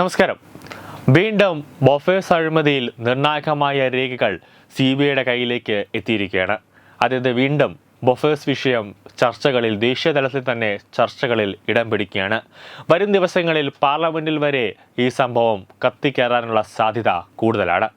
നമസ്കാരം. വീണ്ടും ബൊഫേഴ്സ് അഴിമതിയിൽ നിർണായകമായ രേഖകൾ സി ബി ഐയുടെ കയ്യിലേക്ക് എത്തിയിരിക്കുകയാണ്. അതായത് വീണ്ടും ബൊഫേഴ്സ് വിഷയം ചർച്ചകളിൽ ദേശീയ തലത്തിൽ തന്നെ ചർച്ചകളിൽ ഇടം പിടിക്കുകയാണ്. വരും ദിവസങ്ങളിൽ പാർലമെന്റിൽ വരെ ഈ സംഭവം കത്തിക്കയറാനുള്ള സാധ്യത കൂടുതലാണ്.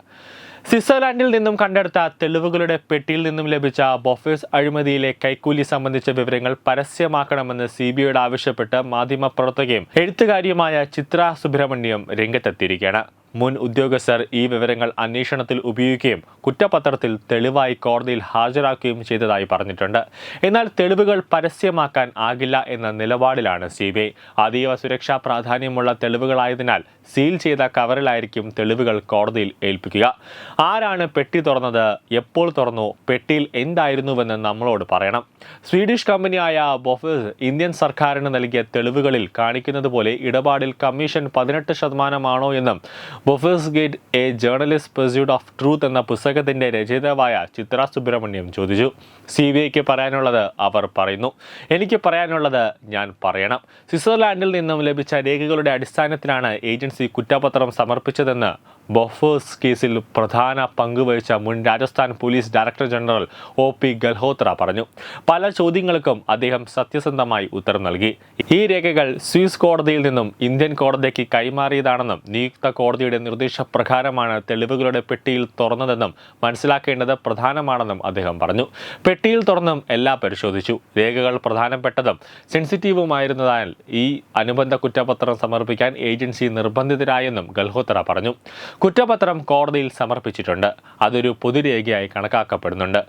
സ്വിറ്റ്സർലാൻഡിൽ നിന്നും കണ്ടെടുത്ത തെളിവുകളുടെ പെട്ടിയിൽ നിന്നും ലഭിച്ച ബൊഫേഴ്സ് അഴിമതിയിലെ കൈക്കൂലി സംബന്ധിച്ച വിവരങ്ങൾ പരസ്യമാക്കണമെന്ന് സി ബി ഐയോട് ആവശ്യപ്പെട്ട് മാധ്യമപ്രവർത്തകയും എഴുത്തുകാരിയുമായ ചിത്ര സുബ്രഹ്മണ്യം രംഗത്തെത്തിയിരിക്കുകയാണ്. മുൻ ഉദ്യോഗസ്ഥർ ഈ വിവരങ്ങൾ അന്വേഷണത്തിൽ ഉപയോഗിക്കുകയും കുറ്റപത്രത്തിൽ തെളിവായി കോടതിയിൽ ഹാജരാക്കുകയും ചെയ്തതായി പറഞ്ഞിട്ടുണ്ട്. എന്നാൽ തെളിവുകൾ പരസ്യമാക്കാൻ ആകില്ല എന്ന നിലപാടിലാണ് സി ബി ഐ. അതീവ സുരക്ഷാ പ്രാധാന്യമുള്ള തെളിവുകളായതിനാൽ സീൽ ചെയ്ത കവറിലായിരിക്കും തെളിവുകൾ കോടതിയിൽ ഏൽപ്പിക്കുക. ആരാണ് പെട്ടി തുറന്നത് എപ്പോൾ തുറന്നു പെട്ടിയിൽ എന്തായിരുന്നുവെന്ന് നമ്മളോട് പറയണം. സ്വീഡിഷ് കമ്പനിയായ ബൊഫേഴ്സ് ഇന്ത്യൻ സർക്കാരിന് നൽകിയ തെളിവുകളിൽ കാണിക്കുന്നത് പോലെ ഇടപാടിൽ കമ്മീഷൻ പതിനെട്ട് ശതമാനമാണോ എന്നും Bofors gate a journalist pursuit of truth എന്ന പുസ്തകത്തിന്റെ രചയിതാവായ ചിത്ര സുബ്രഹ്മണ്യം ചോദിച്ചു. സി ബി ഐക്ക് പറയാനുള്ളത് അവർ പറയുന്നു. എനിക്ക് പറയാനുള്ളത് ഞാൻ പറയണം. സ്വിറ്റ്സർലാൻഡിൽ നിന്നും ലഭിച്ച രേഖകളുടെ അടിസ്ഥാനത്തിലാണ് ഏജൻസി കുറ്റപത്രം സമർപ്പിച്ചതെന്ന് ബൊഫേഴ്സ് കേസിൽ പ്രധാന പങ്കുവഹിച്ച മുൻ Rajasthan police director general O P Galhotra പറഞ്ഞു. പല ചോദ്യങ്ങൾക്കും അദ്ദേഹം സത്യസന്ധമായി ഉത്തരം നൽകി. ഈ രേഖകൾ സ്വിസ് കോടതിയിൽ നിന്നും ഇന്ത്യൻ കോടതിക്ക് കൈമാറിയതാണെന്നും നിയുക്ത കോടതിയുടെ നിർദ്ദേശപ്രകാരമാണ് തെളിവുകളുടെ പെട്ടിയിൽ തുറന്നതെന്നും മനസ്സിലാക്കേണ്ടത് പ്രധാനമാണെന്നും അദ്ദേഹം പറഞ്ഞു. പെട്ടിയിൽ തുറന്നും എല്ലാം പരിശോധിച്ചു. രേഖകൾ പ്രധാനപ്പെട്ടതും സെൻസിറ്റീവുമായിരുന്നതിനാൽ ഈ അനുബന്ധ കുറ്റപത്രം സമർപ്പിക്കാൻ ഏജൻസി നിർബന്ധിതരായെന്നും ഗൽഹോത്ര പറഞ്ഞു. കുറ്റപത്രം കോടതിയിൽ സമർപ്പിച്ചിട്ടുണ്ട്. അതൊരു പൊതുരേഖയായി കണക്കാക്കപ്പെടുന്നുണ്ട്.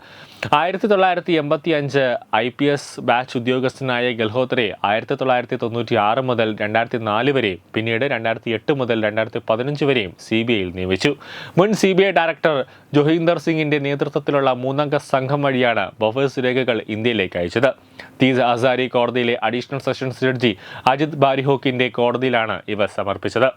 ആയിരത്തി തൊള്ളായിരത്തി എൺപത്തി അഞ്ച് ഐ പി എസ് ബാച്ച് ഉദ്യോഗസ്ഥനായ ഗൽഹോത്രയെ ആയിരത്തി തൊള്ളായിരത്തി തൊണ്ണൂറ്റി ആറ് മുതൽ രണ്ടായിരത്തി നാല് വരെ പിന്നീട് രണ്ടായിരത്തി എട്ട് മുതൽ രണ്ടായിരത്തി പതിനഞ്ച് വരെയും സി ബി ഐയിൽ നിയമിച്ചു. മുൻ C B I director Joginder സിംഗിന്റെ നേതൃത്വത്തിലുള്ള മൂന്നംഗ സംഘം വഴിയാണ് ബൊഫേഴ്സ് രേഖകൾ ഇന്ത്യയിലേക്ക് അയച്ചത്. തീസ് ഹസാരി കോടതിയിലെ അഡീഷണൽ സെഷൻസ് ജഡ്ജി അജിത് ബാരിഹോക്കിന്റെ കോടതിയിലാണ് ഇവ സമർപ്പിച്ചത്.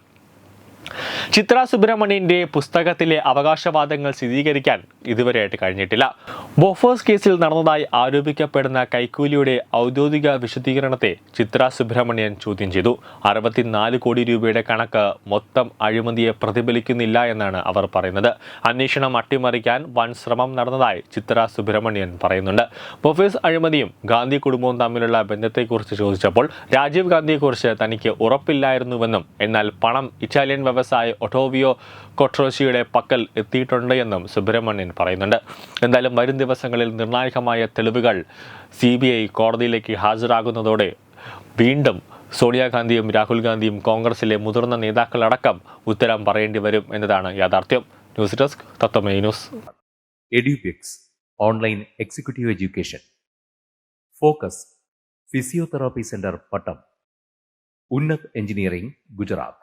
ചിത്ര സുബ്രഹ്മണ്യന്റെ പുസ്തകത്തിലെ അവകാശവാദങ്ങൾ സ്ഥിരീകരിക്കാൻ ഇതുവരെയായിട്ട് കഴിഞ്ഞിട്ടില്ല. ബോഫേഴ്സ് കേസിൽ നടന്നതായി ആരോപിക്കപ്പെടുന്ന കൈക്കൂലിയുടെ ഔദ്യോഗിക വിശദീകരണത്തെ ചിത്ര സുബ്രഹ്മണ്യൻ ചോദ്യം ചെയ്തു. അറുപത്തിനാല് കോടി രൂപയുടെ കണക്ക് മൊത്തം അഴിമതിയെ പ്രതിഫലിക്കുന്നില്ല എന്നാണ് അവർ പറയുന്നത്. അന്വേഷണം അട്ടിമറിക്കാൻ വൻ ശ്രമം നടന്നതായി ചിത്ര സുബ്രഹ്മണ്യൻ പറയുന്നുണ്ട്. ബൊഫേഴ്സ് അഴിമതിയും ഗാന്ധി കുടുംബവും തമ്മിലുള്ള ബന്ധത്തെക്കുറിച്ച് ചോദിച്ചപ്പോൾ രാജീവ് ഗാന്ധിയെക്കുറിച്ച് തനിക്ക് ഉറപ്പില്ലായിരുന്നുവെന്നും എന്നാൽ പണം ഇറ്റാലിയൻ വ്യവസായി ഒട്ടോവിയോ കൊട്രോഷിയുടെ പക്കൽ എത്തിയിട്ടുണ്ട് എന്നും സുബ്രഹ്മണ്യൻ പറയുന്നുണ്ട്. എന്തായാലും വരും ദിവസങ്ങളിൽ നിർണായകമായ തെളിവുകൾ സി ബി ഐ കോടതിയിലേക്ക് ഹാജരാകുന്നതോടെ വീണ്ടും സോണിയാഗാന്ധിയും രാഹുൽ ഗാന്ധിയും കോൺഗ്രസിലെ മുതിർന്ന നേതാക്കളടക്കം ഉത്തരം പറയേണ്ടി വരും എന്നതാണ് യാഥാർത്ഥ്യം. News desk തത്വമേ news. Edupix online executive education. Focus physiotherapy centre Pattom. Unnat engineering Gujarat.